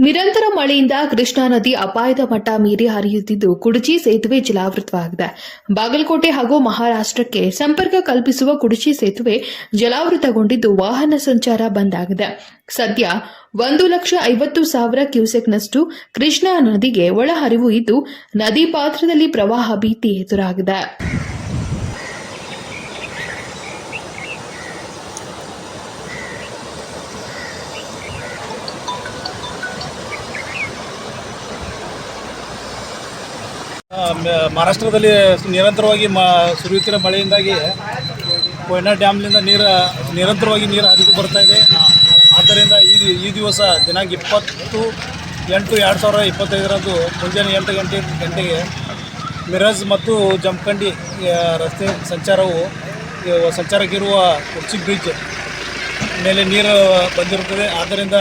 ನಿರಂತರ ಮಳೆಯಿಂದ ಕೃಷ್ಣಾ ನದಿ ಅಪಾಯದ ಮಟ್ಟ ಮೀರಿ ಹರಿಯುತ್ತಿದ್ದು, ಕುಡಚಿ ಸೇತುವೆ ಜಲಾವೃತವಾಗಿದೆ. ಬಾಗಲಕೋಟೆ ಹಾಗೂ ಮಹಾರಾಷ್ಟ್ರಕ್ಕೆ ಸಂಪರ್ಕ ಕಲ್ಪಿಸುವ ಕುಡಚಿ ಸೇತುವೆ ಜಲಾವೃತಗೊಂಡಿದ್ದು, ವಾಹನ ಸಂಚಾರ ಬಂದ್ ಆಗಿದೆ. ಸದ್ಯ ಒಂದು ಲಕ್ಷ ಐವತ್ತು ಸಾವಿರ ಕ್ಯೂಸೆಕ್ನಷ್ಟು ಕೃಷ್ಣಾ ನದಿಗೆ ಒಳಹರಿವು ಇದ್ದು, ನದಿ ಪಾತ್ರದಲ್ಲಿ ಪ್ರವಾಹ ಭೀತಿ ಎದುರಾಗಿದೆ. ಮಹಾರಾಷ್ಟ್ರದಲ್ಲಿ ನಿರಂತರವಾಗಿ ಮ ಸುರಿಯುತ್ತಿರೋ ಮಳೆಯಿಂದಾಗಿ ಕೊಯ್ನಾ ಡ್ಯಾಮ್ನಿಂದ ನೀರು ನಿರಂತರವಾಗಿ ನೀರು ಹರಿದು ಬರ್ತಾ ಇದೆ. ಆದ್ದರಿಂದ ಈ ಈ ದಿವಸ ದಿನಾಂಕ ಇಪ್ಪತ್ತು ಎಂಟು ಎರಡು ಸಾವಿರದ ಇಪ್ಪತ್ತೈದರಂದು ಮುಂಜಾನೆ ಎಂಟು ಗಂಟೆ ಗಂಟೆಗೆ ಮಿರಜ್ ಮತ್ತು ಆ, ರಸ್ತೆ ಸಂಚಾರವು ಸಂಚಾರಕ್ಕಿರುವ ಕುರ್ಚಿ ಬ್ರಿಡ್ಜ್ ಮೇಲೆ ನೀರು ಬಂದಿರುತ್ತದೆ. ಆದ್ದರಿಂದ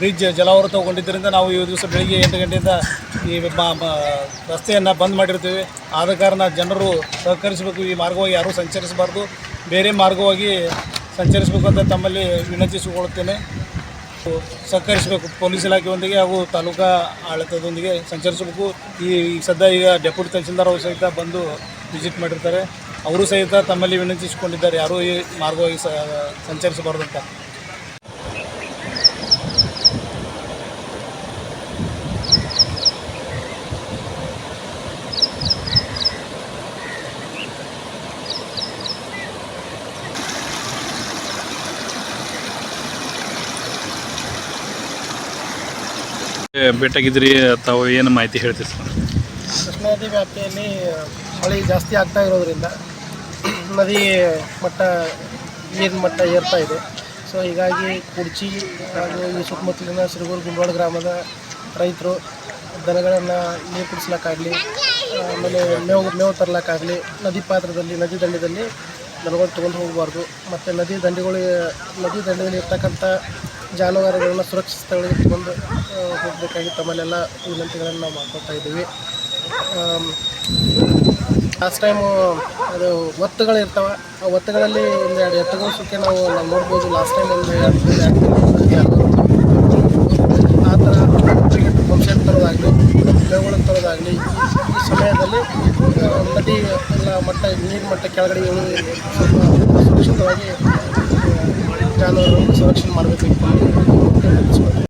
ಬ್ರಿಡ್ಜ್ ಜಲಾವೃತಗೊಂಡಿದ್ದರಿಂದ ನಾವು ಈ ದಿವಸ ಬೆಳಿಗ್ಗೆ ಎಂಟು ಗಂಟೆಯಿಂದ ಈ ರಸ್ತೆಯನ್ನು ಬಂದ್ ಮಾಡಿರ್ತೀವಿ. ಆದ ಕಾರಣ ಜನರು ಸಹಕರಿಸಬೇಕು, ಈ ಮಾರ್ಗವಾಗಿ ಯಾರೂ ಸಂಚರಿಸಬಾರ್ದು. ಬೇರೆ ಮಾರ್ಗವಾಗಿ ಸಂಚರಿಸಬೇಕು ಅಂತ ತಮ್ಮಲ್ಲಿ ವಿನಂತಿಸಿಕೊಳ್ಳುತ್ತೇನೆ. ಸಹಕರಿಸಬೇಕು, ಪೊಲೀಸ್ ಇಲಾಖೆಯೊಂದಿಗೆ ಹಾಗೂ ತಾಲೂಕಾ ಆಡಳಿತದೊಂದಿಗೆ ಸಂಚರಿಸಬೇಕು. ಈ ಸದ್ಯ ಈಗ ಡೆಪ್ಯೂಟಿ ತಹಸೀಲ್ದಾರ್ ಅವರು ಸಹಿತ ಬಂದು ವಿಸಿಟ್ ಮಾಡಿರ್ತಾರೆ. ಅವರು ಸಹಿತ ತಮ್ಮಲ್ಲಿ ವಿನಂತಿಸಿಕೊಂಡಿದ್ದಾರೆ, ಯಾರೂ ಈ ಮಾರ್ಗವಾಗಿ ಸಂಚರಿಸಬಾರ್ದು ಅಂತ. ಭೇಟಿಯಾಗಿದ್ರಿ ತಾವು ಏನು ಮಾಹಿತಿ ಹೇಳ್ತೀರಿ? ಸರ್ ನದಿ ವ್ಯಾಪ್ತಿಯಲ್ಲಿ ಮಳೆ ಜಾಸ್ತಿ ಆಗ್ತಾ ಇರೋದ್ರಿಂದ ನದಿ ಮಟ್ಟ, ನೀರಿನ ಮಟ್ಟ ಏರ್ತಾ ಇದೆ. ಸೊ ಹೀಗಾಗಿ ಕುಡ್ಚಿ ಹಾಗೂ ಈ ಸುತ್ತಮುತ್ತಲಿನ ಸಿರುಗೂರು ಗುಂಡೋಳ ಗ್ರಾಮದ ರೈತರು ದನಗಳನ್ನು ನೀರು ಕುಡಿಸ್ಲಿಕ್ಕಾಗಲಿ, ಆಮೇಲೆ ಮೇವು ಮೇವು ತರ್ಲಿಕ್ಕಾಗಲಿ, ನದಿ ಪಾತ್ರದಲ್ಲಿ, ನದಿ ದಂಡೆಯಲ್ಲಿ ದನಗಳು ತೊಗೊಂಡು ಹೋಗಬಾರ್ದು. ಮತ್ತು ನದಿ ದಂಡೆಗಳು, ನದಿ ದಂಡೆಯಲ್ಲಿ ಇರ್ತಕ್ಕಂಥ ಜಾನುವಾರುಗಳನ್ನ ಸುರಕ್ಷಿತ ಸ್ಥಳಗಳಿಗೆ ತಗೊಂಡು ಹೋಗಬೇಕಾಗಿ ತಮ್ಮಲ್ಲೆಲ್ಲ ವಿನಂತಿಗಳನ್ನು ನಾವು ಮಾಡ್ಕೊತಾ ಇದ್ದೀವಿ. ಲಾಸ್ಟ್ ಟೈಮು ಅದು ಒತ್ತುಗಳು ಇರ್ತವೆ ಆ ಒತ್ತುಗಳಲ್ಲಿ ಒಂದು ಎರಡು ಎತ್ತುಗಳು ಸುಖ ನಾವು ನಾವು ನೋಡ್ಬೋದು ಲಾಸ್ಟ್ ಟೈಮ್ ಒಂದು ಎರಡು ಆ ಥರ ಪಂಪ್ಸೆಟ್ ತರೋದಾಗಲಿ ಮೇವುಗಳನ್ನು ತರೋದಾಗಲಿ, ಈ ಸಮಯದಲ್ಲಿ ನದಿ ಎಲ್ಲ ಮಟ್ಟ, ನೀರು ಮಟ್ಟ ಕೆಳಗಡೆ ಸ್ವಲ್ಪ ಸುರಕ್ಷಿತವಾಗಿ ಆ, ಜಾನುವಾರುಗಳನ್ನು ಸಂರಕ್ಷಣೆ ಮಾಡಬೇಕು